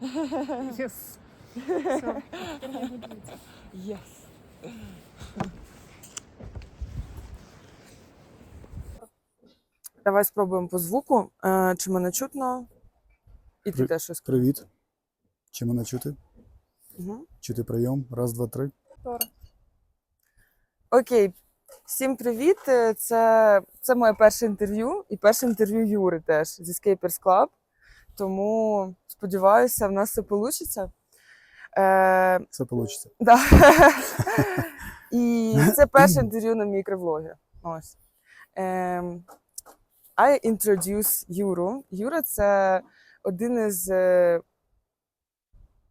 Yes. Все. Yes. Давай спробуємо по звуку. Е, Чи мене чутно? І ти При- теж щось. Привіт. Чи мене чути? Угу. Чути прийом? Раз, два, три. Окей. Всім привіт. Е, Це, це моє перше інтерв'ю і перше інтерв'ю Юри теж зі Scapers Club. Тому сподіваюся, в нас все вийде. Е, Все вийде. Да. І це перше інтерв'ю на мікровлогі. Ось. Ем, I introduce Юру. Юра це один із е,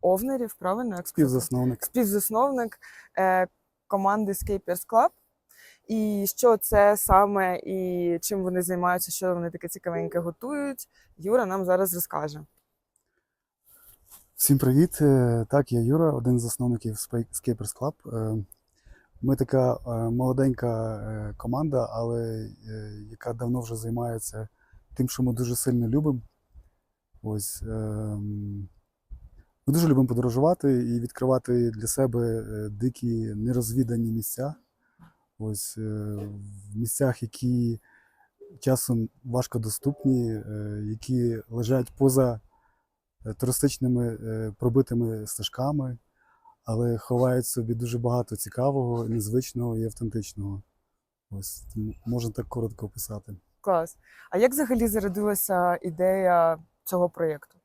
овнерів, правильно? Співзасновник. Співзасновник е, команди Scapers Club. І що це саме, і чим вони займаються, що вони таке цікавеньке готують. Юра нам зараз розкаже. Всім привіт. Е, Так, я Юра, один з засновників Scapers Club. Е, Ми така е, молоденька команда, але яка давно вже займається тим, що ми дуже сильно любимо. Ось. ем, Ми дуже любимо подорожувати і відкривати для себе дикі нерозвідані місця. Ось е, в місцях, які часом важкодоступні, е, які лежать поза е, туристичними пробитими стежками, але ховають собі дуже багато цікавого, незвичного і автентичного. Ось можна так коротко описати. Клас. А як взагалі зародилася ідея цього проєкту?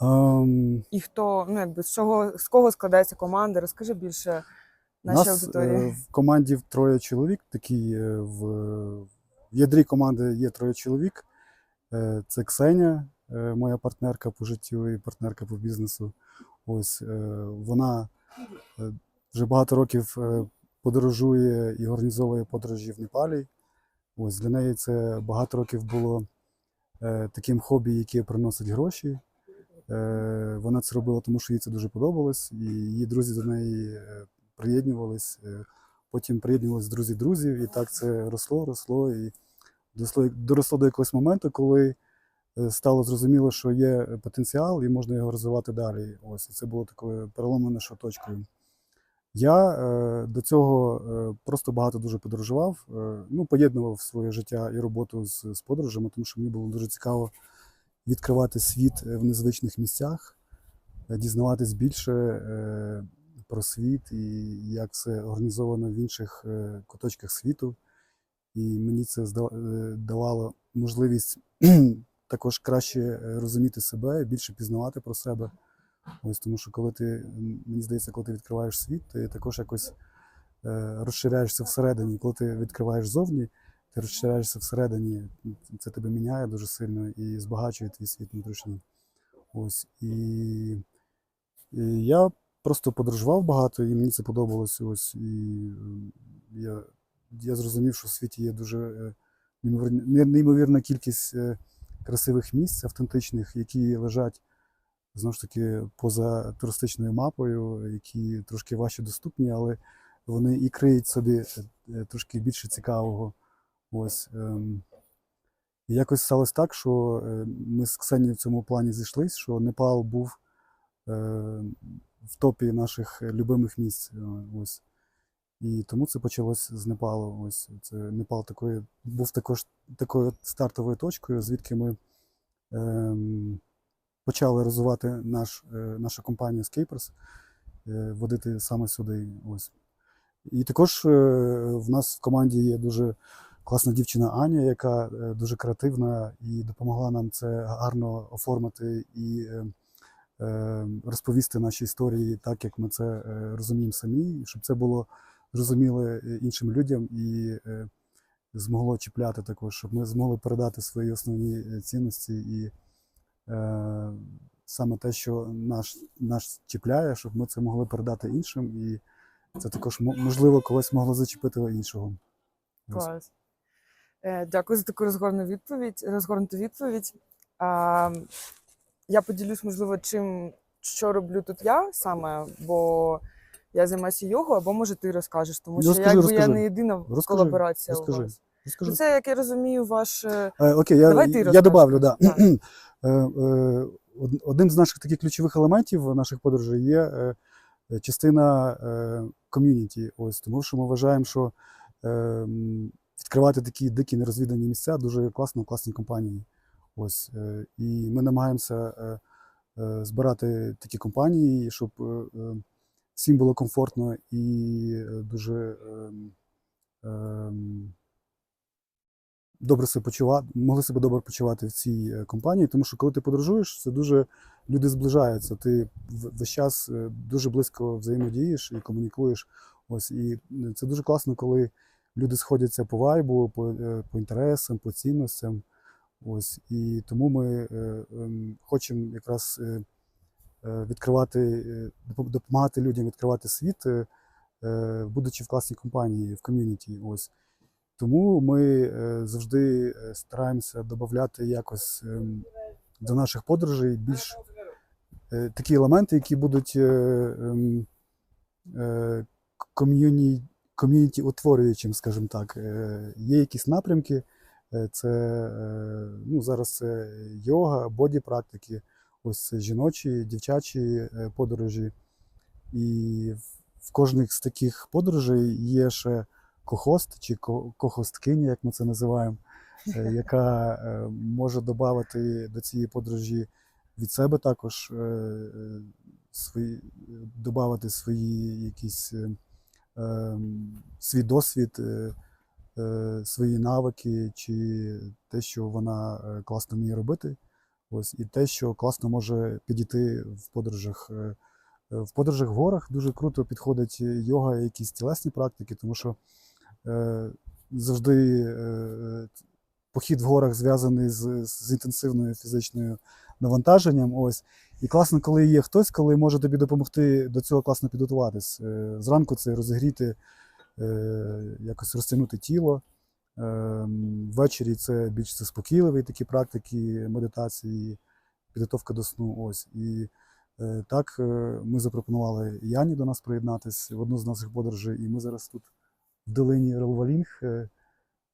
Ем, І хто, ну якби з чого з кого складається команда? Розкажи більше нашій Нас аудиторії. е, в команді троє чоловік. Такий е, в, в ядрі команди є троє чоловік. Е, Це Ксеня, е, моя партнерка по життю і партнерка по бізнесу. Ось вона вже багато років подорожує і організовує подорожі в Непалі. Ось для неї це багато років було таким хобі, яке приносить гроші. Вона це робила, тому що їй це дуже подобалось, і її друзі до неї приєднувались. е, Потім приєднувались друзі друзів, і так це росло, росло і доросло, доросло до якогось моменту, коли е, стало зрозуміло, що є потенціал і можна його розвивати далі. Ось і це було такою переломною точкою. Я е, до цього е, просто багато дуже подорожував. Е, ну, поєднував своє життя і роботу з, з подорожами, тому що мені було дуже цікаво відкривати світ е, в незвичних місцях, е, дізнаватись більше про світ і як все організовано в інших е, куточках світу. І мені це е, давало можливість також краще е, розуміти себе, більше пізнавати про себе. Ось тому що коли ти, мені здається, коли ти відкриваєш світ, ти також якось розширяєшся всередині. Коли ти відкриваєш зовні, ти розширяєшся всередині, це тебе міняє дуже сильно і збагачує твій світ внутрішній. Ось. І, і я просто подорожував багато, і мені це подобалось. Ось. І е, я, я зрозумів, що в світі є дуже е, неймовірна, кількість е, красивих місць, автентичних, які лежать знову ж таки поза туристичною мапою, які трошки важче доступні, але вони і криють собі е, трошки більше цікавого. Ось. ем. І якось сталося так, що ми з Ксенією в цьому плані зійшлись, що Непал був в топі наших любимих місць. е, Ось. І тому це почалось з Непалу. Ось це Непал такої, був також такою стартовою точкою, звідки ми ем, почали розвивати наш, е, нашу компанію Scapers, е, водити саме сюди. Ось. І також е, в нас в команді є дуже класна дівчина Аня, яка е, дуже креативна і допомогла нам це гарно оформити і е, е, розповісти наші історії так, як ми це е, розуміємо самі, щоб це було зрозуміло е, іншим людям і е, змогло чіпляти також, щоб ми змогли передати свої основні е, цінності і е, саме те, що наш, нас чіпляє, щоб ми це могли передати іншим, і це також можливо когось могло зачепити іншого. Клас. Е, Дякую за таку розгорну відповідь, розгорнуту відповідь. Я поділюсь, можливо, чим, що роблю тут я саме, бо я займаюся йогою, або може ти розкажеш, тому що Розкажи, якби я не єдина Розкажи, колаборація розкажи. у вас. Розкажи. Ну, Це, як я розумію, ваш. е, Е, окей, я, Давай ти я добавлю, да. просто, Е, е, одним з наших таких ключових елементів наших подорожей є е, частина е, ком'юніті. Ось тому, що ми вважаємо, що е, відкривати такі дикі нерозвідані місця дуже класно, класні компанії. Ось е, і ми намагаємося е, е, збирати такі компанії, щоб всім було комфортно і дуже ем, ем, добре себе почувати, могли себе добре почувати в цій компанії, тому що коли ти подорожуєш, це дуже люди зближаються. Ти весь час дуже близько взаємодієш і комунікуєш. Ось і це дуже класно, коли люди сходяться по вайбу, по, по інтересам, по цінностям. Ось і тому ми е, ем, хочемо якраз е, е, відкривати, допомагати людям відкривати світ, будучи в класній компанії, в ком'юніті. Ось. Тому ми завжди стараємося додати якось ем, до наших подорожей більш такі елементи, які будуть ем, ком'юні- ком'юніті утворюючим, скажімо так. Є якісь напрямки. Е, Це е, ну, зараз це йога, боді-практики, ось це жіночі, дівчачі е, подорожі. І в- кожних з таких подорожей є ще кохост чи кохосткиня, як ми це називаємо, яка може додати до цієї подорожі від себе також свої, додати свої якісь ем, свій досвід, свої навики, чи те, що вона е, класно вміє робити. Ось, і те, що класно може підійти в подорожах. е, е, В подорожах в горах дуже круто підходить йога і якісь тілесні практики, тому що е, завжди е, похід в горах зв'язаний з, з інтенсивною фізичною навантаженням. Ось. І класно, коли є хтось, коли може тобі допомогти до цього класно підготуватись. Е, Зранку це розігріти, е, якось розтягнути тіло. Е, Ввечері це більш заспокійливі такі практики медитації, підготовка до сну. Ось. І е, так е, ми запропонували Яні до нас приєднатись в одну з наших подорожей, і ми зараз тут в долині Релвалінг е,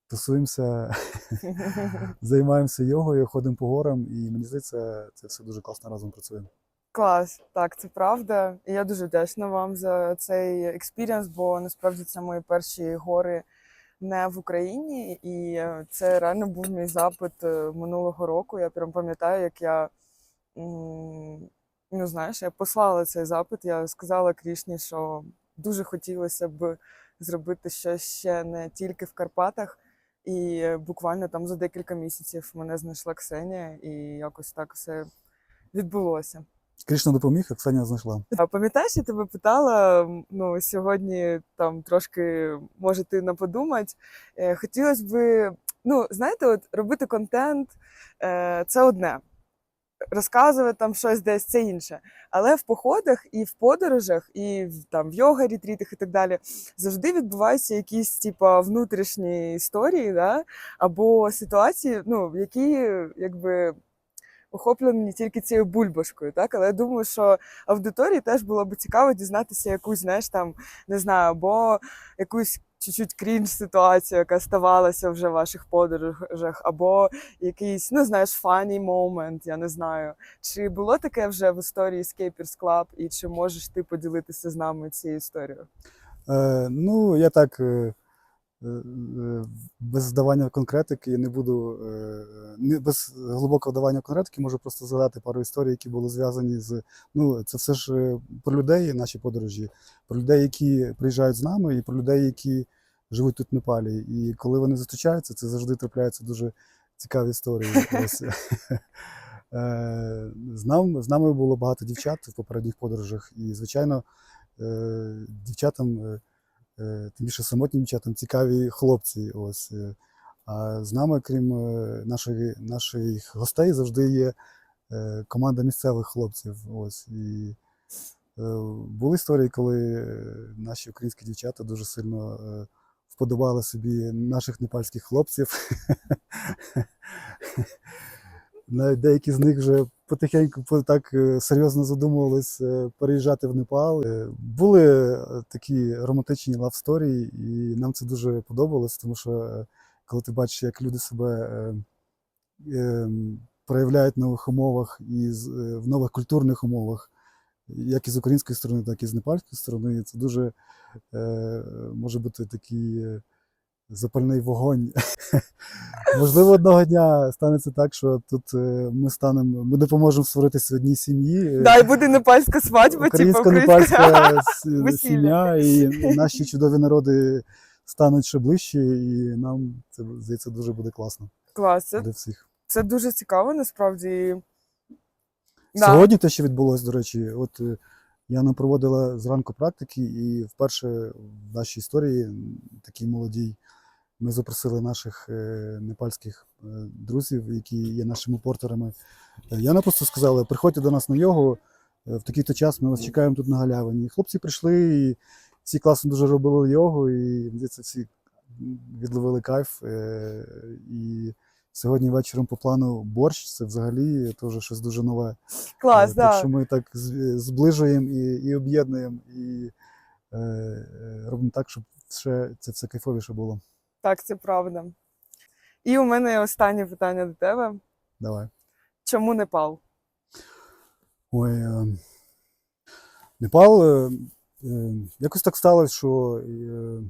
тусуємося, займаємося йогою, ходимо по горам, і мені здається, це все дуже класно разом працює. Клас, так, це правда. І я дуже вдячна вам за цей експірієнс, бо насправді це мої перші гори не в Україні, і е, це реально був мій запит е, минулого року. Я прям пам'ятаю, як я ну знаєш, я послала цей запит. Я сказала Крішні, що дуже хотілося б зробити щось ще не тільки в Карпатах. І е, буквально там за декілька місяців мене знайшла Ксенія, і якось так все відбулося. Крішна допоміг, а знайшла. А пам'ятаєш, я тебе питала, ну сьогодні там трошки може ти не подумати. Е, хотілося б, ну, знаєте, от робити контент е, це одне. Розказувати там щось десь це інше. Але в походах і в подорожах, і там в йога ретрітах і так далі завжди відбуваються якісь типа внутрішні історії, да? або ситуації, ну, які якби охоплені тільки цією бульбашкою, так? Але я думаю, що аудиторії теж було б цікаво дізнатися якусь, знаєш, там, не знаю, або якусь чуть-чуть крінж ситуацію, яка ставалася вже в ваших подорожах, або якийсь, ну знаєш, funny момент, я не знаю. Чи було таке вже в історії Escapers Club, і чи можеш ти поділитися з нами цією історією? Е, ну, я так е, без вдавання конкретики я не буду, е, не, без глибокого вдавання конкретики можу просто згадати пару історій, які були зв'язані з. Ну, це все ж е, про людей, наші подорожі, про людей, які приїжджають з нами, і про людей, які живуть тут в Непалі. І коли вони зустрічаються, це завжди трапляються дуже цікаві історії. Е, З нами, з нами було багато дівчат в попередніх подорожах, і, звичайно, е, дівчатам, е, е, тим більше самотнім дівчатам, цікаві хлопці. Ось. е. А з нами, крім е, нашої, наших гостей, завжди є е, команда місцевих хлопців. Ось. І е, були історії, коли е, наші українські дівчата дуже сильно е, вподобали собі наших непальських хлопців. Навіть деякі з них вже потихеньку так е, серйозно задумувались е, переїжджати в Непал. Е, Були такі романтичні лавсторії, і нам це дуже подобалось, тому що коли ти бачиш, як люди себе е, е, проявляють в нових умовах і в нових культурних умовах, як і з української сторони, так і з непальської сторони. Це дуже може бути такий запальний вогонь. Можливо, одного дня станеться так, що тут е, ми станемо, ми допоможемо створитися одній сім'ї. Да, і буде непальська свадьба, типу Українсько-непальська с- весілля. сім'я, і наші чудові народи стануть ще ближче, і нам це здається дуже буде класно Клас. Для всіх. це дуже цікаво, насправді. Сьогодні те, що відбулося, до речі, от е, Яна проводила зранку практики, і вперше в нашій історії, такій молодій, ми запросили наших е, непальських е, друзів, які є нашими портерами. Е, Яна просто сказала: приходьте до нас на йогу, в такий-то час ми вас чекаємо тут на галявині. І хлопці прийшли, і всі класно дуже робили йогу, і здається, всі відловили кайф. І сьогодні вечором по плану борщ це взагалі теж щось дуже нове. Клас, Е, да. Так що ми так зближуємо і, і об'єднуємо, і е, е, робимо так, щоб ще це все кайфовіше було. Так, це правда. І у мене останнє питання до тебе. Давай. Чому Непал? Ой, е, Непал е, е, якось так сталося, що е,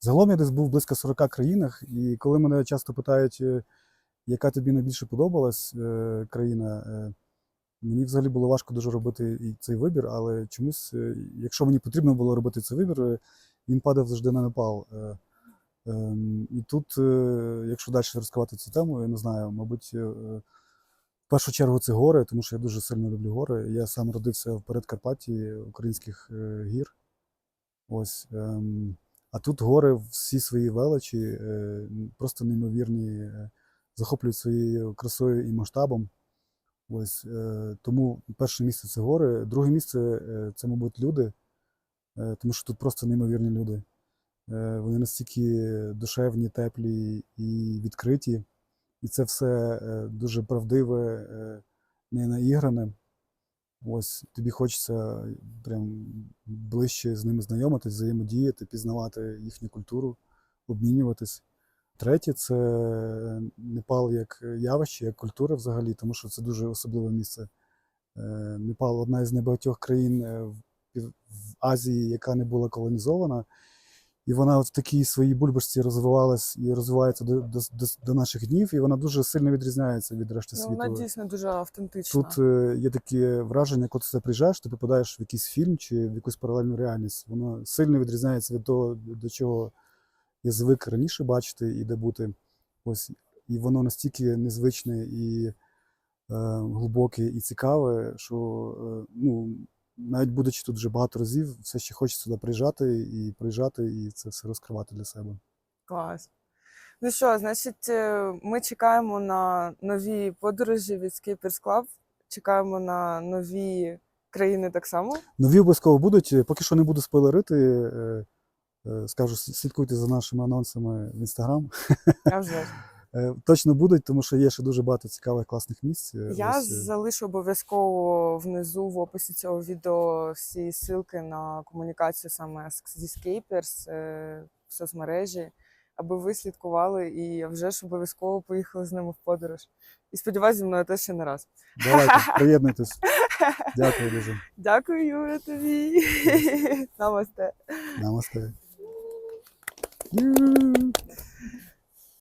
загалом я десь був близько 40 країнах, і коли мене часто питають, е, яка тобі найбільше подобалась е, країна, е, мені взагалі було важко дуже робити і цей вибір, але чомусь, е, якщо мені потрібно було робити цей вибір, е, він падав завжди на Непал. Е, ем, І тут, е, якщо далі розкривати цю тему, я не знаю, мабуть, е, в першу чергу це гори, тому що я дуже сильно люблю гори. Я сам родився в передкарпатті українських е, гір. Ось. ем, А тут гори всі свої величі, е, просто неймовірні, е, захоплюють своєю красою і масштабом. Ось, е, тому перше місце це гори, друге місце е, це, мабуть, люди, е, тому що тут просто неймовірні люди. Вони настільки душевні, теплі і відкриті. І це все дуже правдиве, не наігране. Ось тобі хочеться прям ближче з ними знайомитись, взаємодіяти, пізнавати їхню культуру, обмінюватись. Третє це Непал як явище, як культура взагалі, тому що це дуже особливе місце. Е, Непал одна із небагатьох країн е, в Азії, яка не була колонізована. І вона от в такій своїй бульбашці розвивалась і розвивається до, до, до, до наших днів, і вона дуже сильно відрізняється від решти Ну, світу. вона дійсно дуже автентична. Тут е, є таке враження, коли ти сюди приїжджаєш, ти попадаєш в якийсь фільм чи в якусь паралельну реальність. Воно сильно відрізняється від того, до чого я звик раніше бачити і де бути. Ось, і воно настільки незвичне і е, глибоке і цікаве, що е, ну, навіть будучи тут вже багато разів, все ще хочеться сюди приїжджати і приїжджати, і це все розкривати для себе. Клас. Ну що, значить, е, ми чекаємо на нові подорожі від Skapers Club, чекаємо на нові країни так само. Нові обов'язково будуть. Поки що не буду спойлерити. Е, Скажу, слідкуйте за нашими анонсами в інстаграм. Я вже. Е, Точно будуть, тому що є ще дуже багато цікавих класних місць. Е, Я ось, залишу обов'язково внизу в описі цього відео всі ссылки на комунікацію саме зі е, в соцмережі, аби ви слідкували і вже ж обов'язково поїхали з ними в подорож. І сподіваюся, зі мною теж ще не раз. Давайте, приєднуйтесь. Дякую дуже. Дякую, Юля, тобі. Намасте. Намасте. you.